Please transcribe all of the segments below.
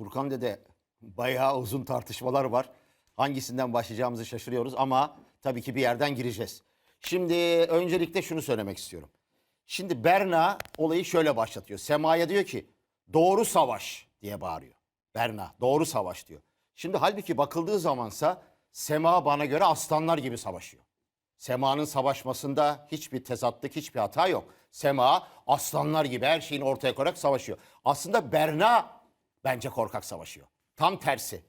Furkan Dede bayağı uzun tartışmalar var. Hangisinden başlayacağımızı şaşırıyoruz ama tabii ki bir yerden gireceğiz. Şimdi öncelikle şunu söylemek istiyorum. Şimdi Berna olayı şöyle başlatıyor. Sema'ya diyor ki doğru savaş diye bağırıyor. Berna doğru savaş diyor. Şimdi halbuki bakıldığı zamansa Sema bana göre aslanlar gibi savaşıyor. Sema'nın savaşmasında hiçbir tezatlık, hiçbir hata yok. Sema aslanlar gibi her şeyin ortaya koyarak savaşıyor. Aslında Berna bence korkak savaşıyor. Tam tersi.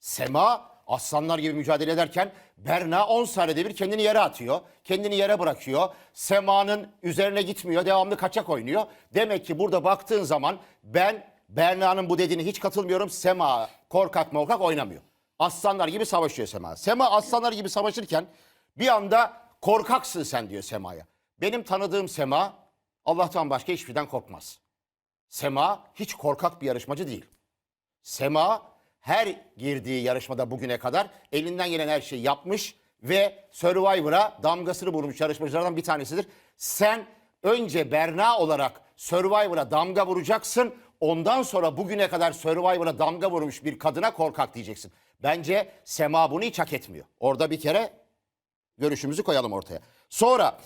Sema aslanlar gibi mücadele ederken Berna 10 saniyede bir kendini yere atıyor. Kendini yere bırakıyor. Sema'nın üzerine gitmiyor. Devamlı kaçak oynuyor. Demek ki burada baktığın zaman ben Berna'nın bu dediğine hiç katılmıyorum. Sema korkak morkak oynamıyor. Aslanlar gibi savaşıyor Sema. Sema aslanlar gibi savaşırken bir anda korkaksın sen diyor Sema'ya. Benim tanıdığım Sema Allah'tan başka hiçbir şeyden korkmaz. Sema hiç korkak bir yarışmacı değil. Sema her girdiği yarışmada bugüne kadar elinden gelen her şeyi yapmış ve Survivor'a damgasını vurmuş yarışmacılardan bir tanesidir. Sen önce Berna olarak Survivor'a damga vuracaksın. Ondan sonra bugüne kadar Survivor'a damga vurmuş bir kadına korkak diyeceksin. Bence Sema bunu hiç hak etmiyor. Orada bir kere görüşümüzü koyalım ortaya. Sonra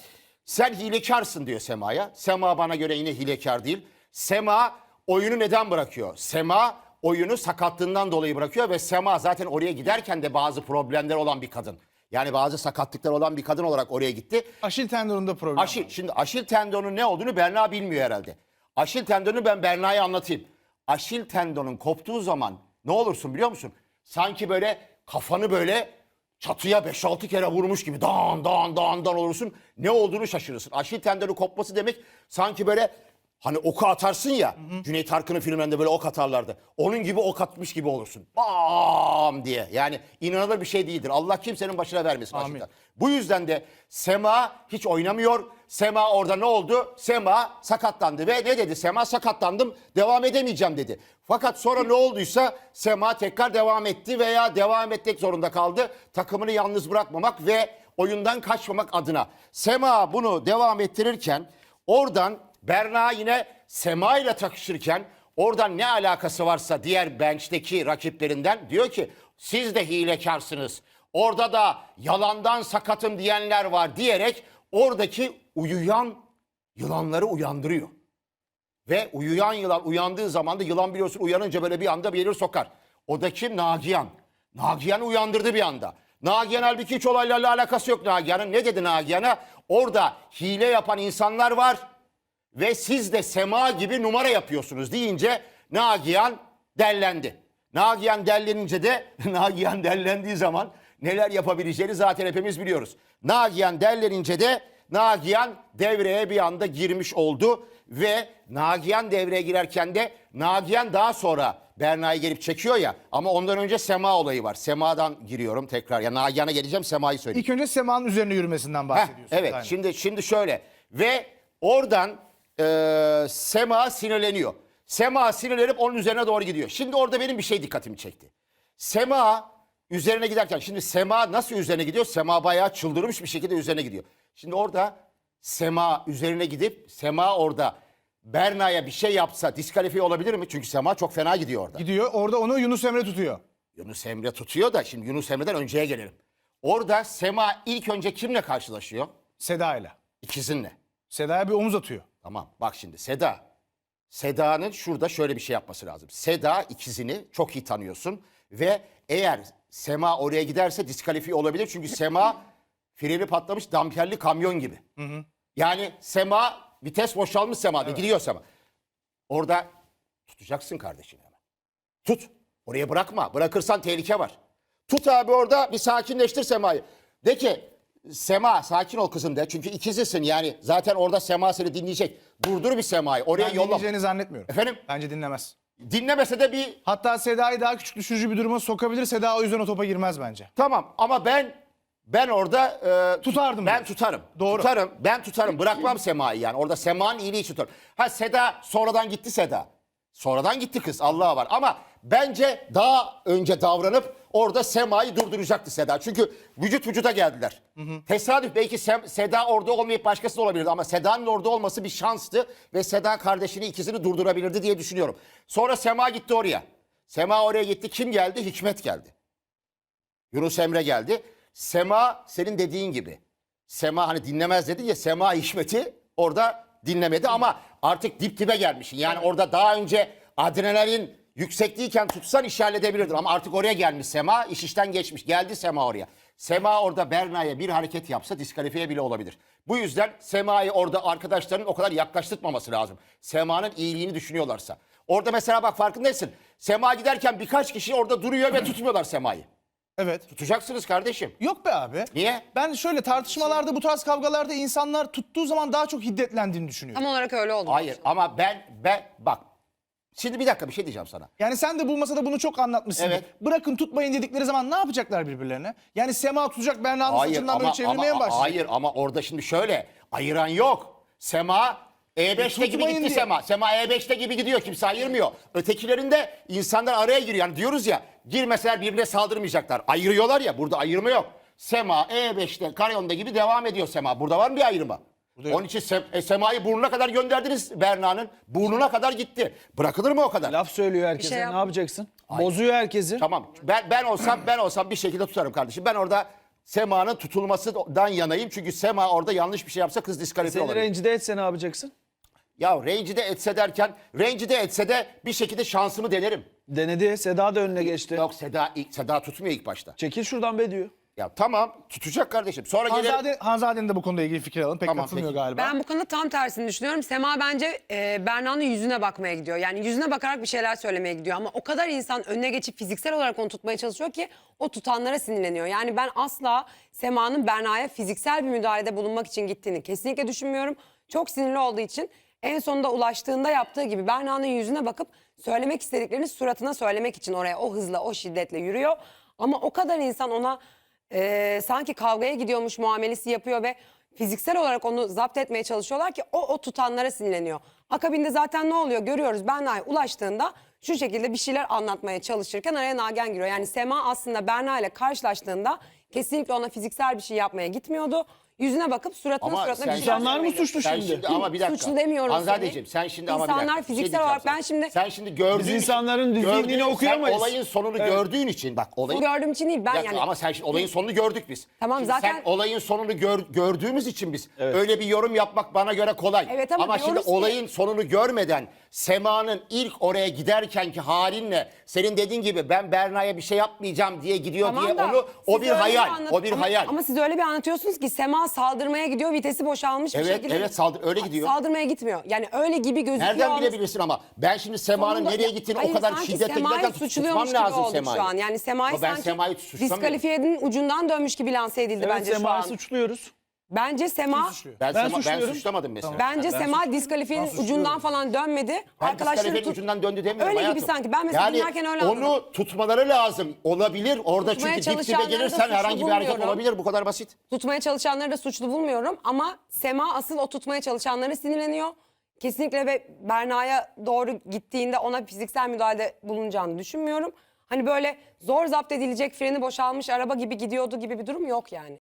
sen hilekarsın diyor Sema'ya. Sema bana göre yine hilekar değil. Sema oyunu neden bırakıyor? Sema oyunu sakatlığından dolayı bırakıyor ve Sema zaten oraya giderken de bazı problemler olan bir kadın. Yani bazı sakatlıklar olan bir kadın olarak oraya gitti. Aşil tendonunda problem Aşil, şimdi aşil tendonun ne olduğunu Berna bilmiyor herhalde. Aşil tendonu ben Berna'ya anlatayım. Aşil tendonun koptuğu zaman ne olursun biliyor musun? Sanki böyle kafanı böyle çatıya 5-6 kere vurmuş gibi dan dan dan dan olursun. Ne olduğunu şaşırırsın. Aşil tendonu kopması demek sanki böyle hani oku atarsın ya. Cüneyt Arkın'ın filmlerinde böyle ok atarlardı. Onun gibi ok atmış gibi olursun. Bam diye. Yani inanılır bir şey değildir. Allah kimsenin başına vermesin. Amin. tendon. Bu yüzden de Sema hiç oynamıyor. Sema orada ne oldu? Sema sakatlandı ve ne dedi? Sema sakatlandım devam edemeyeceğim dedi. Fakat sonra ne olduysa Sema tekrar devam etti veya devam etmek zorunda kaldı. Takımını yalnız bırakmamak ve oyundan kaçmamak adına. Sema bunu devam ettirirken oradan Berna yine Sema ile takışırken oradan ne alakası varsa diğer bench'teki rakiplerinden diyor ki siz de hilekarsınız. Orada da yalandan sakatım diyenler var diyerek oradaki uyuyan yılanları uyandırıyor. Ve uyuyan yılan uyandığı zaman da yılan biliyorsun uyanınca böyle bir anda bir yeri sokar. O da kim? Nagihan. Nagihan'ı uyandırdı bir anda. Nagihan halbuki hiç olaylarla alakası yok Nagihan'ın. Ne dedi Nagihan'a? Orada hile yapan insanlar var ve siz de Sema gibi numara yapıyorsunuz deyince Nagihan dellendi. Nagihan dellenince de Nagihan dellendiği zaman neler yapabileceğini zaten hepimiz biliyoruz. Nagihan dellenince de Nagihan devreye bir anda girmiş oldu ve Nagihan devreye girerken de Nagihan daha sonra Berna'yı gelip çekiyor ya ama ondan önce Sema olayı var. Sema'dan giriyorum tekrar. Ya Nagihan'a geleceğim Sema'yı söyleyeyim. İlk önce Sema'nın üzerine yürümesinden Heh, bahsediyorsun. evet Aynen. şimdi şimdi şöyle ve oradan e, Sema sinirleniyor. Sema sinirlenip onun üzerine doğru gidiyor. Şimdi orada benim bir şey dikkatimi çekti. Sema üzerine giderken şimdi Sema nasıl üzerine gidiyor? Sema bayağı çıldırmış bir şekilde üzerine gidiyor. Şimdi orada Sema üzerine gidip Sema orada Berna'ya bir şey yapsa diskalifiye olabilir mi? Çünkü Sema çok fena gidiyor orada. Gidiyor orada onu Yunus Emre tutuyor. Yunus Emre tutuyor da şimdi Yunus Emre'den önceye gelelim. Orada Sema ilk önce kimle karşılaşıyor? Seda ile. İkizinle. Seda'ya bir omuz atıyor. Tamam bak şimdi Seda. Seda'nın şurada şöyle bir şey yapması lazım. Seda ikizini çok iyi tanıyorsun ve eğer Sema oraya giderse diskalifiye olabilir. Çünkü Sema freni patlamış damperli kamyon gibi. Yani Sema vites boşalmış Sema'da gidiyor Sema. Orada tutacaksın kardeşini hemen. Tut. Oraya bırakma. Bırakırsan tehlike var. Tut abi orada bir sakinleştir Sema'yı. De ki Sema sakin ol kızım de. Çünkü ikizisin yani. Zaten orada Sema seni dinleyecek. Durdur bir Sema'yı. Oraya Ben yolla. dinleyeceğini zannetmiyorum. Efendim? Bence dinlemez. Dinlemese de bir Hatta Seda'yı daha küçük düşürücü bir duruma sokabilir. Seda o yüzden o topa girmez bence. tamam ama ben ben orada e, Tutardım Ben diyorsun. tutarım. Doğru. Tutarım. Ben tutarım. Bırakmam Sema'yı yani. Orada Sema'nın iyiliği için tutarım. Ha Seda sonradan gitti Seda. Sonradan gitti kız Allah'a var. Ama bence daha önce davranıp orada Sema'yı durduracaktı Seda. Çünkü vücut vücuda geldiler. Tesadüf belki Sem- Seda orada olmayıp başkası da olabilirdi. Ama Seda'nın orada olması bir şanstı. Ve Seda kardeşini ikisini durdurabilirdi diye düşünüyorum. Sonra Sema gitti oraya. Sema oraya gitti. Kim geldi? Hikmet geldi. Yunus Emre geldi. Sema senin dediğin gibi. Sema hani dinlemez dedi ya Sema Hikmet'i orada dinlemedi ama artık dip dibe gelmişsin. Yani orada daha önce adrenalin yüksekteyken tutsan iş halledebilirdin ama artık oraya gelmiş Sema iş işten geçmiş. Geldi Sema oraya. Sema orada Berna'ya bir hareket yapsa diskalifiye bile olabilir. Bu yüzden Sema'yı orada arkadaşlarının o kadar yaklaştırmaması lazım. Sema'nın iyiliğini düşünüyorlarsa. Orada mesela bak farkındaysın. Sema giderken birkaç kişi orada duruyor ve tutmuyorlar Sema'yı. Evet. Tutacaksınız kardeşim. Yok be abi. Niye? Ben şöyle tartışmalarda bu tarz kavgalarda insanlar tuttuğu zaman daha çok hiddetlendiğini düşünüyorum. Tam olarak öyle oldu. Hayır ama ben ben bak. Şimdi bir dakika bir şey diyeceğim sana. Yani sen de bu masada bunu çok anlatmışsın. Evet. Bırakın tutmayın dedikleri zaman ne yapacaklar birbirlerine? Yani Sema tutacak Berna'nın saçından böyle çevirmeye mi ama başlayacak? hayır ama orada şimdi şöyle ayıran yok. Sema E5'te gibi tutmayın gitti diye. Sema. Sema E5'te gibi gidiyor kimse ayırmıyor. Ötekilerinde insanlar araya giriyor. Yani diyoruz ya girmeseler birbirine saldırmayacaklar. Ayırıyorlar ya burada ayırma yok. Sema E5'te Karayon'da gibi devam ediyor Sema. Burada var mı bir ayrıma? Onun için Sem- e, Sema'yı burnuna kadar gönderdiniz Berna'nın. Burnuna kadar gitti. Bırakılır mı o kadar? Laf söylüyor herkese. şey yap- ne yapacaksın? Bozuyor herkesi. Tamam. Ben ben olsam ben olsam bir şekilde tutarım kardeşim. Ben orada Sema'nın tutulmasından yanayım. Çünkü Sema orada yanlış bir şey yapsa kız diskalifiye Seni olabilir. rencide etse ne yapacaksın? Ya rencide etse derken rencide etse de bir şekilde şansımı denerim. Denedi. Seda da önüne geçti. Yok Seda ilk Seda tutmuyor ilk başta. Çekil şuradan be diyor. Ya tamam tutacak kardeşim. Sonra gelir. Hanzade, Hanzade'nin de bu konuda ilgili fikir alalım. Pek Tamam, katılmıyor peki. galiba. Ben bu konuda tam tersini düşünüyorum. Sema bence e, Berna'nın yüzüne bakmaya gidiyor. Yani yüzüne bakarak bir şeyler söylemeye gidiyor. Ama o kadar insan önüne geçip fiziksel olarak onu tutmaya çalışıyor ki o tutanlara sinirleniyor. Yani ben asla Sema'nın Berna'ya fiziksel bir müdahalede bulunmak için gittiğini kesinlikle düşünmüyorum. Çok sinirli olduğu için en sonunda ulaştığında yaptığı gibi Berna'nın yüzüne bakıp söylemek istediklerini suratına söylemek için oraya o hızla o şiddetle yürüyor. Ama o kadar insan ona e, sanki kavgaya gidiyormuş muamelesi yapıyor ve fiziksel olarak onu zapt etmeye çalışıyorlar ki o o tutanlara sinirleniyor. Akabinde zaten ne oluyor görüyoruz Berna'ya ulaştığında şu şekilde bir şeyler anlatmaya çalışırken araya Nagen giriyor. Yani Sema aslında Berna ile karşılaştığında kesinlikle ona fiziksel bir şey yapmaya gitmiyordu. Yüzüne bakıp suratına Ama suratına sen- bir şeyler İnsanlar mı suçlu Sen şimdi? şimdi ama bir dakika. Suçlu demiyorum Hanzadeciğim seni. sen şimdi ama bir İnsanlar dakika. Bir şey fiziksel diyeceğim olarak sana. ben şimdi- Sen şimdi gördüğün Biz için- insanların gördüğün- zihnini okuyamayız. Sen olayın sonunu gördüğün için bak olayın. gördüğüm için değil ben Bir dakika, yani Ama sen şimdi olayın sonunu gördük biz. Tamam, Şimdi zaten- Sen olayın sonunu gör- gördüğümüz için biz öyle bir yorum yapmak bana göre kolay. Evet, ama şimdi diyoruz ki- olayın sonunu görmeden Sema'nın ilk oraya giderkenki halinle senin dediğin gibi ben Berna'ya bir şey yapmayacağım diye gidiyor Tamam diye da onu o siz bir öyle hayal. anlat- o bir ama, hayal. Ama siz öyle bir anlatıyorsunuz ki Sema saldırmaya gidiyor vitesi boşalmış bir Evet, şekilde. evet, saldır- öyle gidiyor. Saldırmaya gitmiyor. Yani öyle gibi gözüküyor. Nereden ama bilebilirsin ama ben şimdi Sema'nın sonunda- nereye gittiğini Hayır, o kadar sanki şiddetle Sema'yı giderken suçluyormuş tutmam gibi lazım Sema'yı. şu an. Yani Sema'yı Ama ben sanki Sema'yı suçlamıyorum. diskalifiyenin ucundan dönmüş gibi lanse edildi Evet bence şu Sema'yı an. suçluyoruz. Bence Sema? Ben, Ben Sema, ben suçluyorum. suçlamadım mesela. Bence Sema diskalifiyenin ucundan falan dönmedi. Ben Arkadaşları diskalifiyenin tut- ucundan döndü demiyorum Öyle gibi hayatım. sanki. Ben mesela yani dinlerken öyle onu anladım. tutmaları lazım. Olabilir. Orada Tutmaya çünkü dip dibe çalışanları da gelirsen suçlu herhangi bir hareket bulmuyorum. olabilir. Bu kadar basit. tutmaya çalışanları da suçlu bulmuyorum ama Sema asıl o tutmaya çalışanlara sinirleniyor. Kesinlikle ve Berna'ya doğru gittiğinde ona fiziksel müdahalede bulunacağını düşünmüyorum. Hani böyle zor zapt edilecek freni boşalmış araba gibi gidiyordu gibi bir durum yok yani.